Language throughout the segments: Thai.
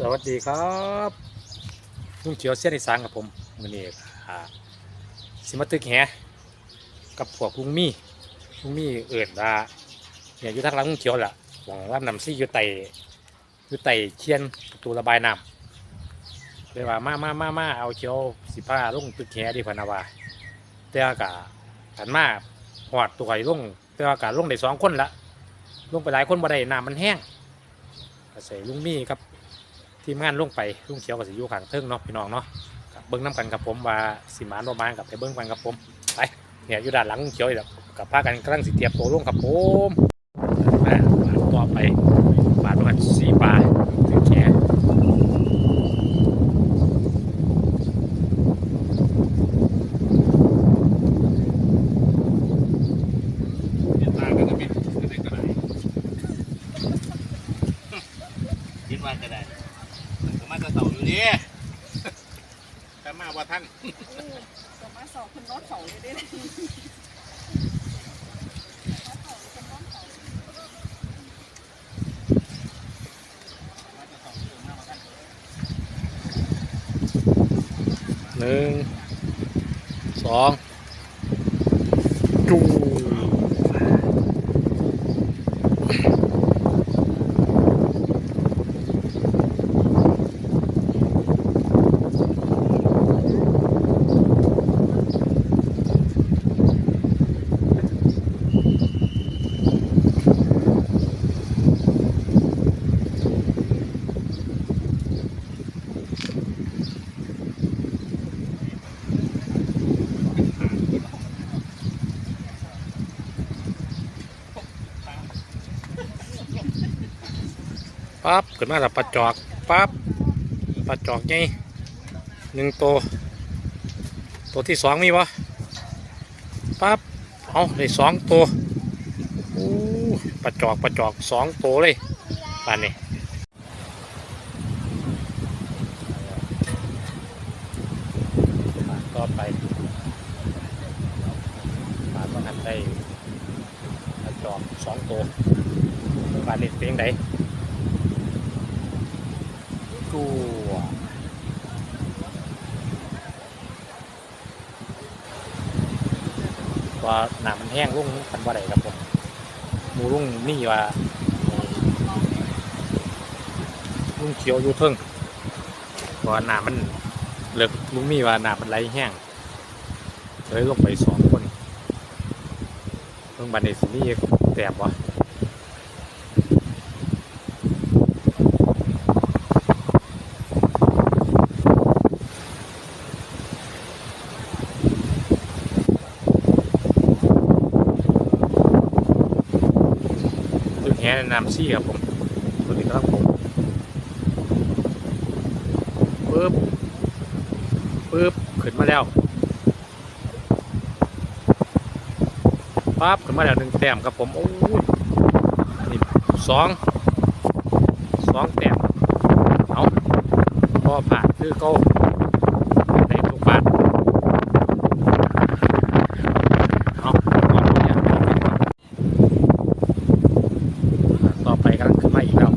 สวัสดีครับลุงเขียวเสี้ยนอีสานกับผมมือนี้สิมาตึกแหกับพวกลุงมี่ลุงมี่เอิ่นว่าเนี่ยอยู่ทางหลังลุงเขียวแหละหวังว่านำซี่อยู่ไตอยู่ไตเชียนประตูระบายน้ำเลยว่ามามามามาเอาเขียวสิผ้าลงตึกแหดีพนาวาแต่อากากันมาหอดตัวไอ้ลงแต่อากาศลงได้สองคนละลงไปหลายคนบ่ได้น้ำมันแห้งใส่ลุงมี่กับ ทีมงานลงไปลุงเขียวกับสิอยูขังเทิงเนาะพี่น้องเนาะกับเบิ้งน้ำกันกับผมว่าสีมานโรมานกับไปเบิ้งกันกับผมไปเนี่ยอยู่ด้านหลังลุงเขียวแล้วกับพากันกำลังสิเทียบตัวลงกับผมมาต่อไปบาทประมาณสี่บาทถึงแค่ เห็นตากันจะบิดก็ได้ก็ได้คิดว่าก็ได้ก็มาจะ เต่าอยู่ดิแต่มาว่าท่านจะมาสอบคุณรถสองเลยได้เลยหนึ่งสองจู ปั๊บขึ้นมาแล้วปลาจอกปั๊บปลาจอกไงหนึ่งตัวตัวที่สองมีวะปั๊บเอาได้สองตัวโอ้ปลาจอกปลาจอกสองตัวเลยป่านนี้ต่อไปปลาต้องหันได้ปลาจอกสองตัวป่านนี้เป็นยังไง กูว่าน้ำมันแห้งลุ่งกันว่าไรครับผมหมูลุ่งนี่ว่าลุ่งเขียวอยู่เทิงเพราะว่าน้ำมันเลิกลุ่งนี่ว่าหน้ำมันไหลแห้งเลยลงไปสองคนเพิ่งบันในสินี่แตบวะ แหนนำซี่ครับผมตัวนี้ก็ต้องผมปึ๊บปึ๊บขึ้นมาแล้วปั๊บขึ้นมาแล้วหนึ่งแต้มครับผมโอ้ยนี่สองสองแต้มเอาพอผ่านคือเก็ได้ทุกบาทเอาก่อนอย่างนี้ก่อน ต่อไปกำลังขึ้นมาอีกแล้ว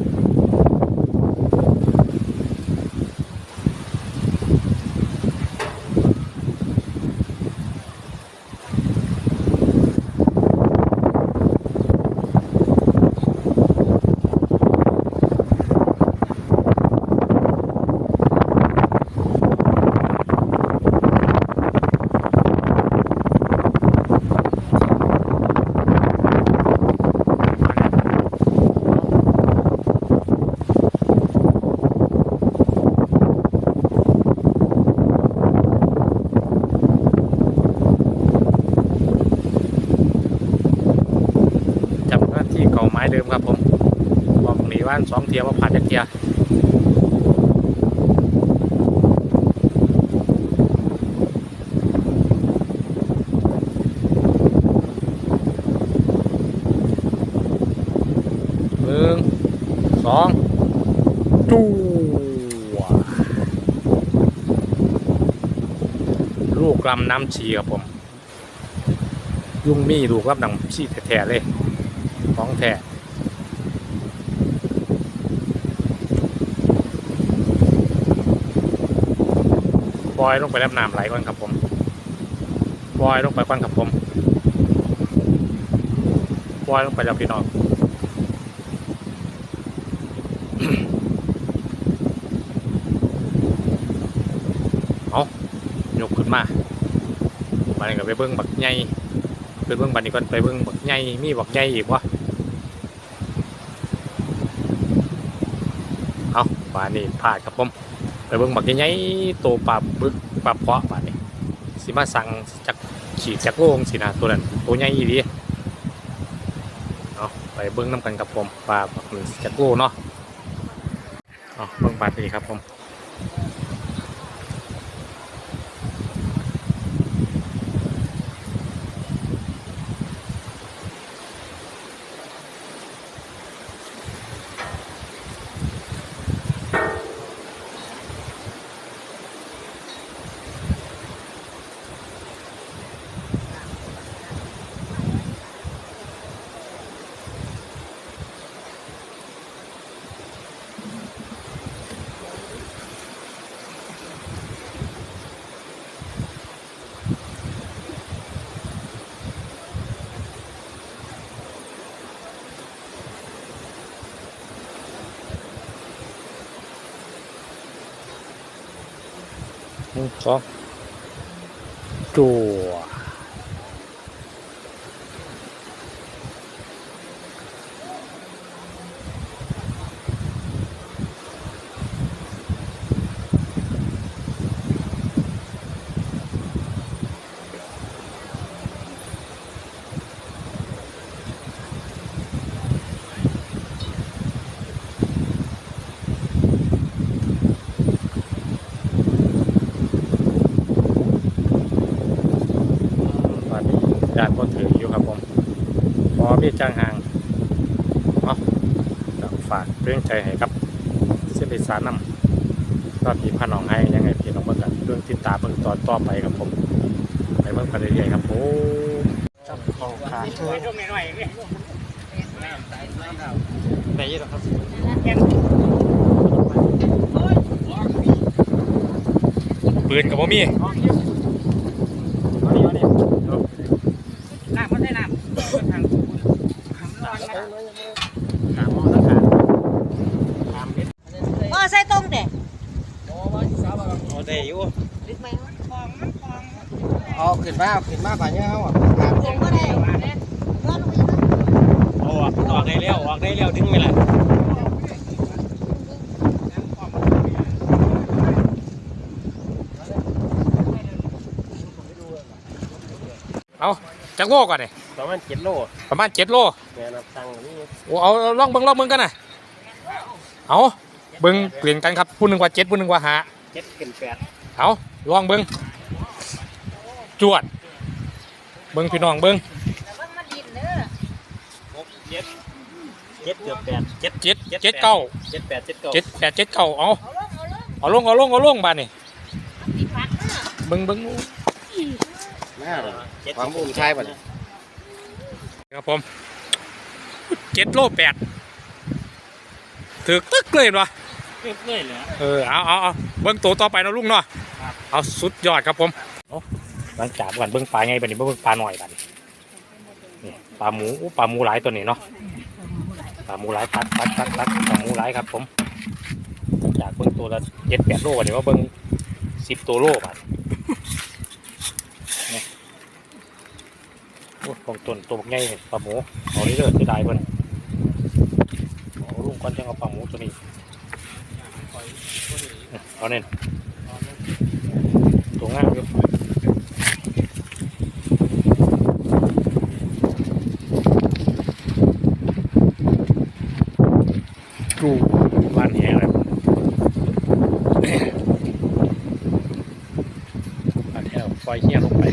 จำหน้าที่เก่าไม้เดิมครับผมบอกหนีว่านสองเทียว่าผ่านจากเทียหนึ่งสองจูลูกลำน้ำชีครับผม ยุ่งมีลูกรับน้ำชีแท้ๆเลยของแท้ บอยลงไปแล้วน้ำไหลก่อนครับผมบอยลงไปก่อนครับผมบอยลงไปแล้วพี่น้องเอายกขึ้นมาบันนี้ก็ไปเบิ้งบักใหญ่ไปเบิ้งบันนี้ก่อนไปเบิ้งบักใหญ่มีบักใหญ่อีกวะเอาบานนี้พลาดครับผม ไปเบิ่งบักใหญ่ๆโตปลาบึกปลาเพาะบาดนี้สิมาสั่งจากขีดจากโลงสินะตัวนั้นตัวใหญ่อีดีเอาไปเบิ่งน้ำกันกับผมปลาบักหนึ่งจากโลเนาะเอาเบิ่งปลาตัวนี้ครับผม หนึ่ง ญาติก็ถืออยู่ครับผมพอมีจ้างห่างเนาะฝากเรื่องใจให้ครับ เส้นดิสานนำก็พี่พาน้องให้ยังไงพี่น้องเบิ่งกันเรื่องติดตามเบิ่งตอนต่อไปครับผม ไปเบิ่งกันเรื่อยๆครับผมจับของขาดช่วยช่วงหน่อยๆนี่น้ำใส่น้ำเท่าได้ยินครับปืนกับบ่มี น้ำมันได้น้ำทาง ทางร้อนนะหาหมอทั้งขาเออใส่ตรงเด็กเอาได้อยู่ลึกไหมวะของมันของเอาขึ้นมาเอาขึ้นมาป่านนี้เขาอะตรงก็ได้เลื่อนลงไปอีกนะเอาออกออกได้แล้วออกได้แล้วถึงเวลาเอาจักโลก่อนนี่ประมาณเจ็ดโล ประมาณเจ็ดโลแม่นับ ตังค์นี่โอ้เอาเอาลองเบิ่งลองเบิ่งกันนะเอาเบิ่งเปลี่ยนกันครับผู้หนึ่งว่าเจ็ดผู้หนึ่งว่าหาเจ็ดขึ้นแปดเอาลองเบิ่งจวด เบิ่งพี่น้องเบิ่งแต่ว่ามันดินเด้อหกเจ็ดเจ็ดเกือบแปดเจ็ดเจ็ดเจ็ดเก้าเจ็ดแปดเจ็ดเก้าเจ็ดแปดเจ็ดเก้าเอาเอาลงเอาลงเอาลงเอาลงเอาลงบานนี่มันติดพักเด้อเบิ่งเบิ่งแม่เจ็ดความอุ่นชายป่ะเนี่ยครับผม เจ็ดโลแปดถึกตึกเลยเห็นวะเรื่อยๆเลยเออเอาเอาเอาเบิ้งตัวต่อไปเนาะลุงเนาะเอาสุดยอดครับผมเอาหลังจากกันเบิ้งปลาไงบัดนี้เบิ้งปลาหน่อยบัดนี้นี่ปลาหมูอู้ปลาหมูหลายตัวนี้เนาะปลาหมูหลายตัดตัดตัดตัดปลาหมูหลายครับผมหลังจากเบิ้งตัวละเจ็ดแปดโลบัดนี้ว่าเบิ้งสิบตัวโลบัดนี่ ของต้นตัวบักใหญ่นี่ปลาหมูเอาเรื่อยๆจะได้เพิ่นเอาลุงก่อนจะเอาปลาหมูตัวนี้เอาเน่นตัวง่ายอยู่ดูบ้านแหงเลยบ้านแหงปล่อยเหี้ยลงไป